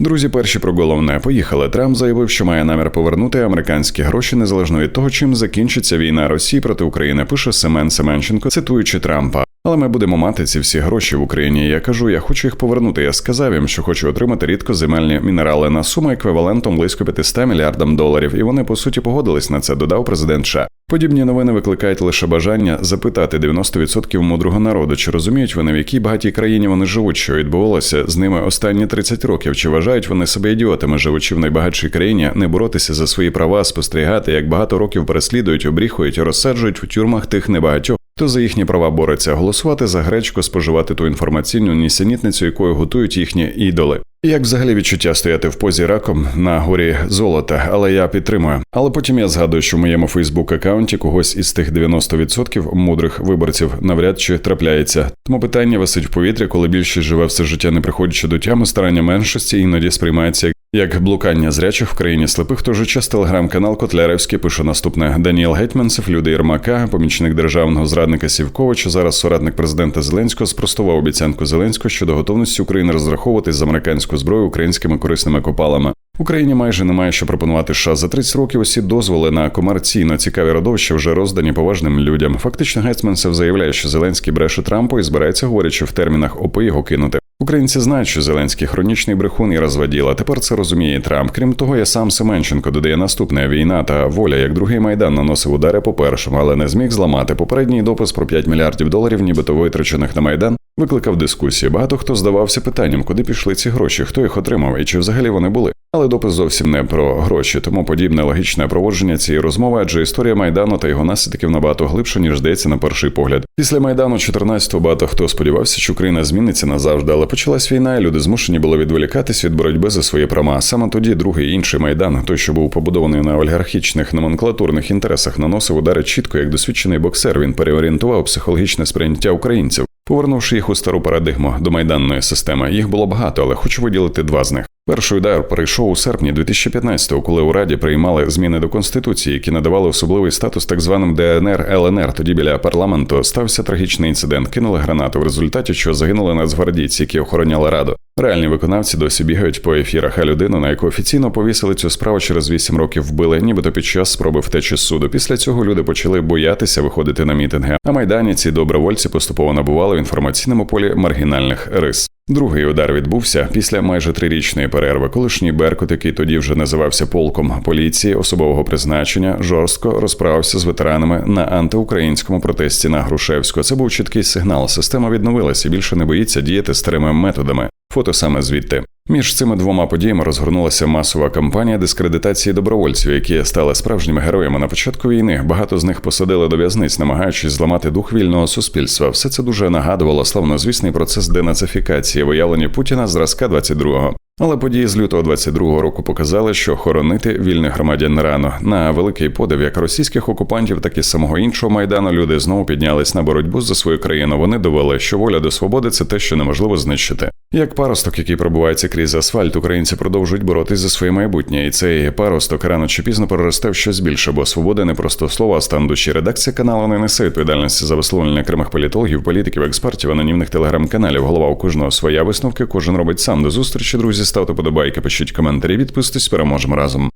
Друзі, перші про головне поїхали. Трамп заявив, що має намір повернути американські гроші незалежно від того, чим закінчиться війна Росії проти України. Пише Семен Семенченко, цитуючи Трампа. Але ми будемо мати ці всі гроші в Україні. Я кажу, я хочу їх повернути. Я сказав їм, що хочу отримати рідкоземельні мінерали на суму еквівалентом близько 500 мільярдам доларів. І вони по суті погодились на це. Додав президент США. Подібні новини викликають лише бажання запитати 90% мудрого народу, чи розуміють вони, в якій багатій країні вони живуть, що відбувалося з ними останні 30 років, чи вважають вони себе ідіотами, живучи в найбагатшій країні, не боротися за свої права, спостерігати, як багато років переслідують, обріхують, розсаджують в тюрмах тих небагатьох. Хто за їхні права бореться, голосувати за гречку, споживати ту інформаційну нісенітницю, якою готують їхні ідоли. Як взагалі відчуття стояти в позі раком на горі золота, але я підтримую. Але потім я згадую, що в моєму Фейсбук аккаунті когось із тих 90% мудрих виборців навряд чи трапляється. Тому питання висить в повітрі, коли більшість живе все життя, не приходячи до тями, старання меншості іноді сприймається як. Як блукання зрячих в країні слепих, в той час телеграм-канал Котляревський пише наступне: Даніел Гетьманцев, люди Єрмака, помічник державного зрадника Сівковича, зараз соратник президента Зеленського, спростував обіцянку Зеленського щодо готовності України розраховуватись з американську зброю українськими корисними копалами. Україні майже немає що пропонувати США. за 30 років. Усі дозволи на комерційно цікаві родовища вже роздані поважним людям. Фактично, Гетьманцев заявляє, що Зеленський бреше Трампу і збирається, говорячи в термінах ОПИ його кинути. Українці знають, що Зеленський хронічний брехун і розводіла. Тепер це розуміє Трамп. Крім того, я сам Семенченко додає наступне війна та воля, як другий майдан наносив удари по першому, але не зміг зламати. Попередній допис про 5 мільярдів доларів, нібито витрачених на майдан, викликав дискусії. Багато хто здавався питанням, куди пішли ці гроші, хто їх отримав і чи взагалі вони були. Але допис зовсім не про гроші, тому подібне логічне проводження цієї розмови, адже історія майдану та його наслідків набагато глибше, ніж здається на перший погляд. Після майдану 14-го багато хто сподівався, що Україна зміниться назавжди, але почалась війна, і люди змушені були відволікатись від боротьби за свої права. Саме тоді другий інший майдан, той, що був побудований на олігархічних номенклатурних інтересах, наносив удари чітко, як досвідчений боксер. Він переорієнтував психологічне сприйняття українців. Повернувши їх у стару парадигму до майданної системи, їх було багато, але хочу виділити два з них. Перший удар прийшов у серпні 2015-го, коли у раді приймали зміни до конституції, які надавали особливий статус так званим ДНР ЛНР. Тоді біля парламенту стався трагічний інцидент. Кинули гранату, в результаті чого загинули нацгвардійці, які охороняли раду. Реальні виконавці досі бігають по ефірах, а людину, на яку офіційно повісили цю справу через 8 років вбили, нібито під час спроби втечі з суду. Після цього люди почали боятися виходити на мітинги. А майдані ці добровольці поступово набували в інформаційному полі маргінальних рис. Другий удар відбувся після майже трирічної перерви. Колишній Беркут, який тоді вже називався полком поліції особового призначення, жорстко розправився з ветеранами на антиукраїнському протесті на Грушевську. Це був чіткий сигнал. Система відновилася більше не боїться діяти старими методами. Фото саме звідти. Між цими двома подіями розгорнулася масова кампанія дискредитації добровольців, які стали справжніми героями на початку війни. Багато з них посадили до в'язниць, намагаючись зламати дух вільного суспільства. Все це дуже нагадувало славнозвісний процес денацифікації, виявлення Путіна зразка 22-го. Але події з лютого 22-го року показали, що хоронити вільних громадян рано на великий подив як російських окупантів, так і самого іншого майдану люди знову піднялись на боротьбу за свою країну. Вони довели, що воля до свободи це те, що неможливо знищити. Як паросток, який пробувається крізь асфальт, українці продовжують боротись за своє майбутнє, і цей паросток рано чи пізно переросте в щось більше, бо свобода не просто слово, а стан душі. Редакція каналу не несе відповідальності за висловлення окремих політологів, політиків, експертів, анонімних телеграм-каналів. Голова у кожного своя висновки, кожен робить сам. До зустрічі, друзі. Ставте подобайки, пишіть коментарі, відписуйтесь, переможемо разом.